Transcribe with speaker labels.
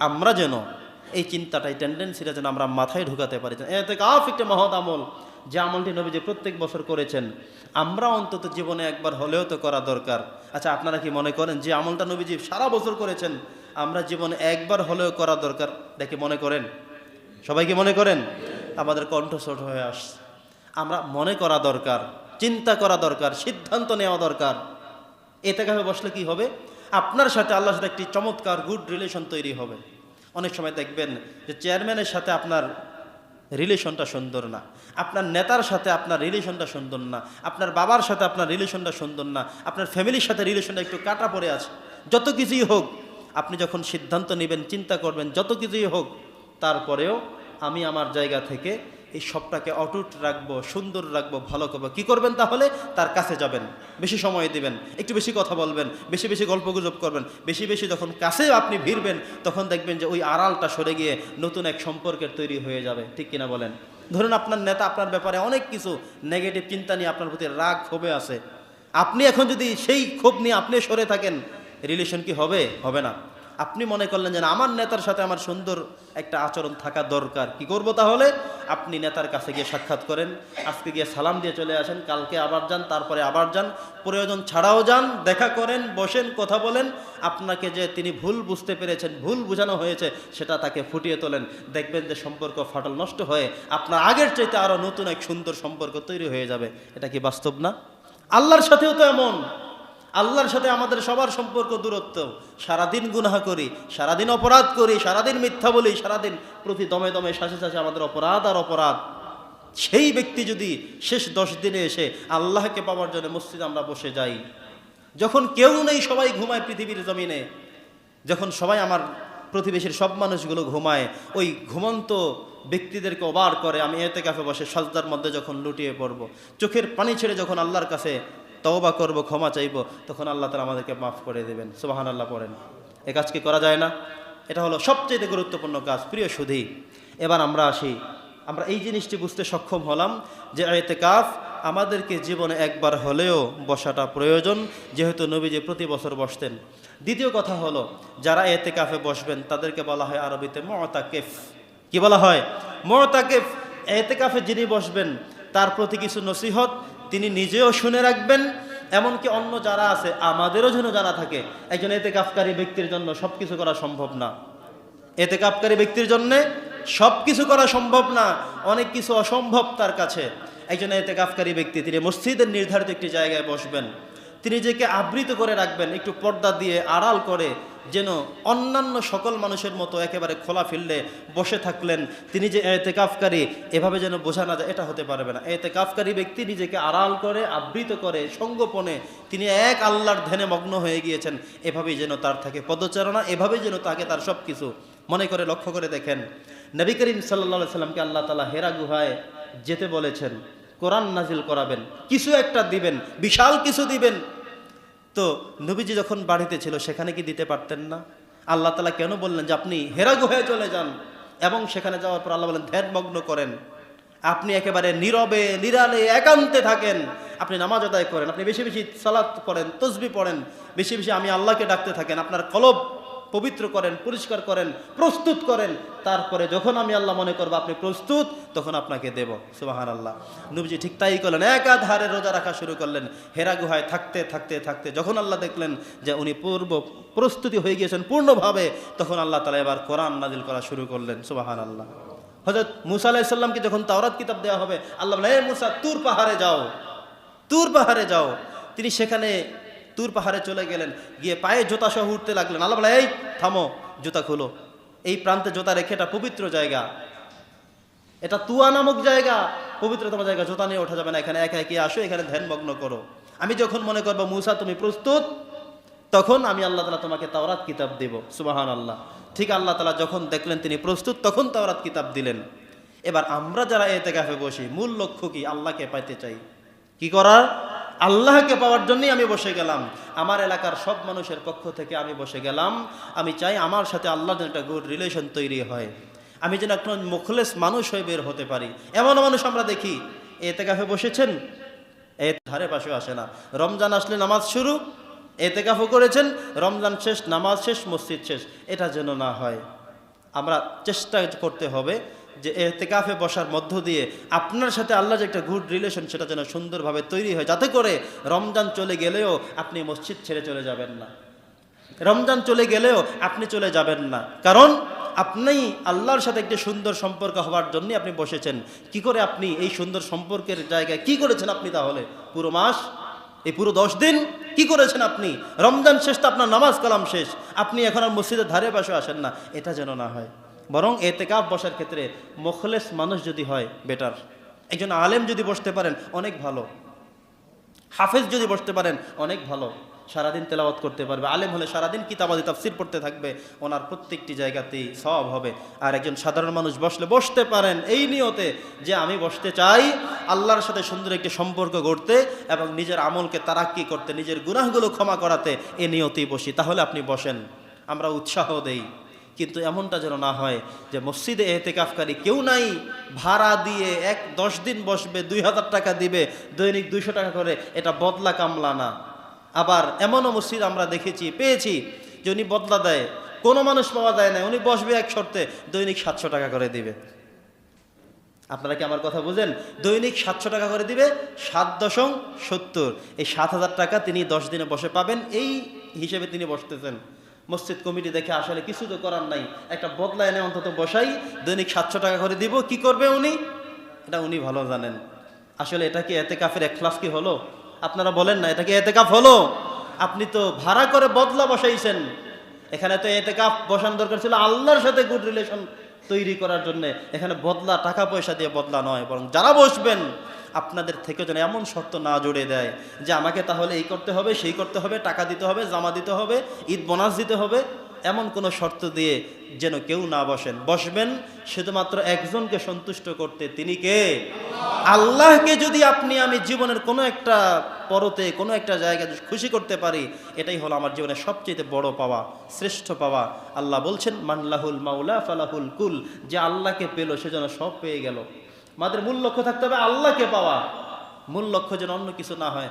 Speaker 1: আমরা যেন এই চিন্তাটা টেন্ডেন্সিটা যেন আমরা মাথায় ঢুকাতে পারি এতে কাফ একটা মহৎ আমল, যে আমলটি নবী যে প্রত্যেক বছর করেছেন। আমরা অন্তত জীবনে একবার হলেও তো করা দরকার। আচ্ছা আপনারা কি মনে করেন যে আমলটা নবীজি সারা বছর করেছেন, আমরা জীবনে একবার হলেও করা দরকার? দেখে মনে করেন? সবাই কি মনে করেন? আমাদের কণ্ঠস্বর হয়ে আসছে। আমরা মনে করা দরকার, চিন্তা করা দরকার, সিদ্ধান্ত নেওয়া দরকার। এতে বসলে কি হবে? আপনার সাথে আল্লাহর সাথে একটি চমৎকার গুড রিলেশন তৈরি হবে। অনেক সময় দেখবেন যে চেয়ারম্যানের সাথে আপনার রিলেশনটা সুন্দর না। আপনার নেতার সাথে আপনার রিলেশনটা সুন্দর না। আপনার বাবার সাথে আপনার রিলেশনটা সুন্দর না। আপনার ফ্যামিলির সাথে রিলেশনটা একটু কাটা পড়ে আছে। যত কিছুই হোক, আপনি যখন সিদ্ধান্ত নেবেন, চিন্তা করবেন, যত কিছুই হোক, তারপরেও আমি আমার জায়গা থেকে এই সবটাকে অটুট রাখব, সুন্দর রাখব, ভালো করব। কি করবেন তাহলে? তার কাছে যাবেন। বেশি সময় দিবেন। একটু বেশি কথা বলবেন। বেশি বেশি গল্পগুজব করবেন। বেশি বেশি যখন কাছে আপনি ভিড়বেন, তখন দেখবেন যে ওই আড়ালটা সরে গিয়ে নতুন এক সম্পর্কের তৈরি হয়ে যাবে। ঠিক কিনা বলেন? ধরুন আপনার নেতা আপনার ব্যাপারে অনেক কিছু নেগেটিভ চিন্তা নিয়ে আপনার প্রতি রাগ ক্ষোভে আছে। আপনি এখন যদি সেই ক্ষোভ নিয়ে আপনি সরে থাকেন রিলেশন কি হবে? হবে না। আপনি মনে করলেন যে আমার নেতার সাথে আমার সুন্দর একটা আচরণ থাকা দরকার। কি করব তাহলে? আপনি নেতার কাছে গিয়ে সাক্ষাৎ করেন, আজকে গিয়ে সালাম দিয়ে চলে আসেন, কালকে আবার যান, তারপরে আবার যান, প্রয়োজন ছাড়াও যান, দেখা করেন, বসেন, কথা বলেন। আপনাকে যে তিনি ভুল বুঝতে পেরেছেন, ভুল বোঝানো হয়েছে, সেটা তাকে ফুটিয়ে তোলেন। দেখবেন যে সম্পর্ক ফাটল নষ্ট হয়ে আপনার আগের চাইতে আরও নতুন এক সুন্দর সম্পর্ক তৈরি হয়ে যাবে। এটা কি বাস্তব না? আল্লাহর সাথেও তো এমন। আল্লাহর সাথে আমাদের সবার সম্পর্ক দূরত্ব। সারাদিন গুনাহ করি, সারাদিন অপরাধ করি, সারাদিন মিথ্যা বলি, সারাদিন প্রতি দমে দমে শ্বাসে শ্বাসে আমাদের অপরাধ আর অপরাধ। সেই ব্যক্তি যদি শেষ দশ দিনে এসে আল্লাহকে পাওয়ার জন্য মসজিদে আমরা বসে যাই, যখন কেউ নেই সবাই ঘুমায় পৃথিবীর জমিনে, যখন সবাই আমার প্রতিবেশীর সব মানুষগুলো ঘুমায়, ওই ঘুমন্ত ব্যক্তিদেরকে অবার করে, আমি এতে কাফে বসে সাজদার মধ্যে যখন লুটিয়ে পড়ব, চোখের পানি ছেড়ে যখন আল্লাহর কাছে তওবা করব, ক্ষমা চাইব, তখন আল্লাহ তালা আমাদেরকে মাফ করে দেবেন। সুবাহান আল্লাহ পড়েন। এ কাজ কি করা যায় না? এটা হলো সবচেয়ে গুরুত্বপূর্ণ কাজ। প্রিয় সুধী, এবার আমরা আসি। আমরা এই জিনিসটি বুঝতে সক্ষম হলাম যে এতে এতেকাফ আমাদেরকে জীবনে একবার হলেও বসাটা প্রয়োজন, যেহেতু নবীজি প্রতি বছর বসতেন। দ্বিতীয় কথা হলো, যারা এতেকাফে বসবেন, তাদেরকে বলা হয় আরবিতে মতাকেফ। কি বলা হয়? মতাকেফ। এতেকাফে যিনি বসবেন, তার প্রতি কিছু নসিহত তিনি নিজেও শুনে রাখবেন, এমনকি অন্য যারা আছে, আমাদেরও যেন জানা থাকে, একজন এতেকাফকারী ব্যক্তির জন্য সব কিছু করা সম্ভব না। এতে কাপকারী ব্যক্তির জন্য সব কিছু করা সম্ভব না, অনেক কিছু অসম্ভব তার কাছে। একজন এতে কাপকারী ব্যক্তি, তিনি মসজিদের নির্ধারিত একটি জায়গায় বসবেন। তিনি নিজেকে আবৃত করে রাখবেন, একটু পর্দা দিয়ে আড়াল করে যেন অন্যান্য সকল মানুষের মতো একেবারে খোলা ফিল্ডে বসে থাকলেন। তিনি যে এতে কাফকারী এভাবে যেন বোঝা না যায়, এটা হতে পারবে না। এতে কাফকারী ব্যক্তি নিজেকে আড়াল করে, আবৃত করে, সঙ্গোপনে তিনি এক আল্লাহর ধ্যানে মগ্ন হয়ে গিয়েছেন। এভাবেই যেন তার থাকে পদচারণা, এভাবেই যেন তাকে তার সব কিছু মনে করে, লক্ষ্য করে দেখেন, নবী করিম সাল্লা সাল্লামকে আল্লাহ তালা হেরা গুহায় যেতে বলেছেন, কোরআন নাজিল করাবেন, কিছু একটা দিবেন, বিশাল কিছু দিবেন। তো নবীজি যখন বাড়িতে ছিল, সেখানে কি দিতে পারতেন না? আল্লাহ তালা কেন বললেন যে, আপনি হেরা গুহায় চলে যান? এবং সেখানে যাওয়ার পর আল্লাহ বলেন ধ্যানমগ্ন করেন। আপনি একেবারে নীরবে, নিরালে, একান্তে থাকেন। আপনি নামাজ আদায় করেন, আপনি বেশি বেশি সালাত পড়েন, তসবি পড়েন। বেশি বেশি আমি আল্লাহকে ডাকতে থাকেন। আপনার কলব পবিত্র করেন পরিষ্কার করেন প্রস্তুত করেন। তারপরে যখন আমি আল্লাহ মনে করব আপনি প্রস্তুত তখন আপনাকে দেব। সুবাহান আল্লাহ নবীজি ঠিক তাই করলেন। একাধারে রোজা রাখা শুরু করলেন। হেরা গুহায় থাকতে থাকতে থাকতে যখন আল্লাহ দেখলেন যে উনি পূর্ব প্রস্তুতি হয়ে গিয়েছেন পূর্ণভাবে তখন আল্লাহ তালা এবার কোরআন নাজিল করা শুরু করলেন। সুবাহান আল্লাহ হজরত মুসা আলাহিসাল্লামকে যখন তাওরাত কিতাব দেওয়া হবে আল্লাহ বলে, "এ মুসা তুর পাহাড়ে যাও। তুর পাহাড়ে যাও। তিনি সেখানে তুর পাহাড়ে চলে গেলেন। গিয়ে পায়ে জুতা সহ উঠতে লাগলেন। আল্লাহ বলে, এই, থামো, জুতা খুলো। এই প্রান্তে জুতা রেখে এটা পবিত্র জায়গা। এটা তুয়া নামক জায়গা। পবিত্রতম জায়গা। জুতা নিয়ে ওঠা যাবে না। এখানে একা একে আসো, এখানে ধ্যানমগ্ন করো। আমি যখন মনে করব, মুসা, তুমি প্রস্তুত? তখন আমি আল্লাহ তালা তোমাকে তাওরাত কিতাব দেব। সুবাহান আল্লাহ ঠিক আল্লাহ তালা যখন দেখলেন তিনি প্রস্তুত, তখন তাওরাত কিতাব দিলেন। এবার আমরা যারা এতে কাফে বসি, মূল লক্ষ্য কি? আল্লাহকে পাইতে চাই। কি করার? আল্লাহকে পাওয়ার জন্যই আমি বসে গেলাম। আমার এলাকার সব মানুষের পক্ষ থেকে আমি বসে গেলাম। আমি চাই আমার সাথে আল্লাহ যেন একটা গুড রিলেশন তৈরি হয়। আমি যেন একটা মুখলেস মানুষ হয়ে বের হতে পারি। এমন মানুষ আমরা দেখি। এতে কাফে বসেছেন। এ ধারে পাশে আসে না। রমজান আসলে নামাজ শুরু। এতে এতেকাফও করেছেন। রমজান শেষ, নামাজ শেষ, মসজিদ শেষ। এটা যেন না হয়। আমরা চেষ্টা করতে হবে। যে এতেকাফে বসার মধ্য দিয়ে আপনার সাথে আল্লাহ যে একটা গুড রিলেশন সেটা যেন সুন্দরভাবে তৈরি হয়। যাতে করে রমজান চলে গেলেও আপনি মসজিদ ছেড়ে চলে যাবেন না। রমজান চলে গেলেও আপনি চলে যাবেন না। কারণ আপনি আল্লাহর সাথে একটি সুন্দর সম্পর্ক হওয়ার জন্য আপনি বসেছেন। কি করে আপনি এই সুন্দর সম্পর্কের জায়গায় কি করেছেন আপনি তাহলে? পুরো মাস? এই পুরো দশ দিন? কি করেছেন আপনি? রমজান শেষ তো আপনার নামাজ কালাম শেষ। আপনি এখন আর মসজিদের ধারে পাশে আসেন না। এটা যেন না হয়। বরং এতেকাপ বসার ক্ষেত্রে মোখলেস মানুষ যদি হয় বেটার একজন আলেম যদি বসতে পারেন, অনেক ভালো। হাফেজ যদি বসতে পারেন, অনেক ভালো। সারাদিন তেলাওয়াত করতে পারবে। আলেম হলে সারাদিন কিতাবাদি তাফসির পড়তে থাকবে। ওনার প্রত্যেকটি জায়গাতেই সব হবে। আর একজন সাধারণ মানুষ বসলে বসতে পারেন। এই নিয়তে যে আমি বসতে চাই, আল্লাহর সাথে সুন্দর একটি সম্পর্ক গড়তে এবং নিজের আমলকে তারাক্কি করতে, নিজের গুনাহগুলো ক্ষমা করাতে এ নিয়তেই বসি। তাহলে আপনি বসেন। আমরা উৎসাহ দেই। কিন্তু এমনটা যেন না হয় যে মসজিদে এতেকাফকারী কেউ নাই, ভাড়া দিয়ে এক দশ দিন বসবে, দুই হাজার টাকা দিবে, দৈনিক দুইশো টাকা করে, এটা বদলা কামলা না। আবার এমনও মসজিদ আমরা দেখেছি, পেয়েছি, যে উনি বদলা দেয়। কোনো মানুষ পাওয়া যায় না, উনি বসবে এক শর্তে, দৈনিক সাতশো টাকা করে দিবে। আপনারা কি আমার কথা বুঝেন? দৈনিক সাতশো টাকা করে দিবে, সাত দশম সত্তর। এই সাত হাজার টাকা তিনি দশ দিনে বসে পাবেন, এই হিসেবে তিনি বসতেছেন। মসজিদ কমিটি দেখে আসলে কিছু তো করার নাই। একটা বদলা এনে অন্তত বসাই, দৈনিক সাতশো টাকা করে দিব, কি করবে উনি? এটা উনি ভালো জানেন। আসলে এটা কি এতে কাফের ক্লাস কি হলো? আপনারা বলেন না, এটা কি এতে কাপ হলো? আপনি তো ভাড়া করে বদলা বসাইছেন। এখানে তো এতে কাপ বসানো দরকার ছিল আল্লাহর সাথে গুড রিলেশন তৈরি করার জন্য এখানে বদলা টাকা পয়সা দিয়ে বদলা নয়, বরং যারা বসবেন, আপনাদের থেকে যেন এমন শর্ত না জুড়ে দেয় যে আমাকে তাহলে এই করতে হবে, সেই করতে হবে, টাকা দিতে হবে, জামা দিতে হবে, ঈদ বোনাস দিতে হবে। এমন কোনো শর্ত দিয়ে যেন কেউ না বসেন। বসবেন শুধুমাত্র একজনকে সন্তুষ্ট করতে, তিনি কে? আল্লাহকে যদি আপনি আমি জীবনের কোনো একটা পরতে, কোনো একটা জায়গায় খুশি করতে পারি, এটাই হলো আমার জীবনের সবচেয়ে বড় পাওয়া, শ্রেষ্ঠ পাওয়া। আল্লাহ বলছেন মানলাহুল মাউলা ফালাহুল কুল যে আল্লাহকে পেল, সে যেন সব পেয়ে গেল। আমাদের মূল লক্ষ্য থাকতে হবে আল্লাহকে পাওয়া। মূল লক্ষ্য যেন অন্য কিছু না হয়।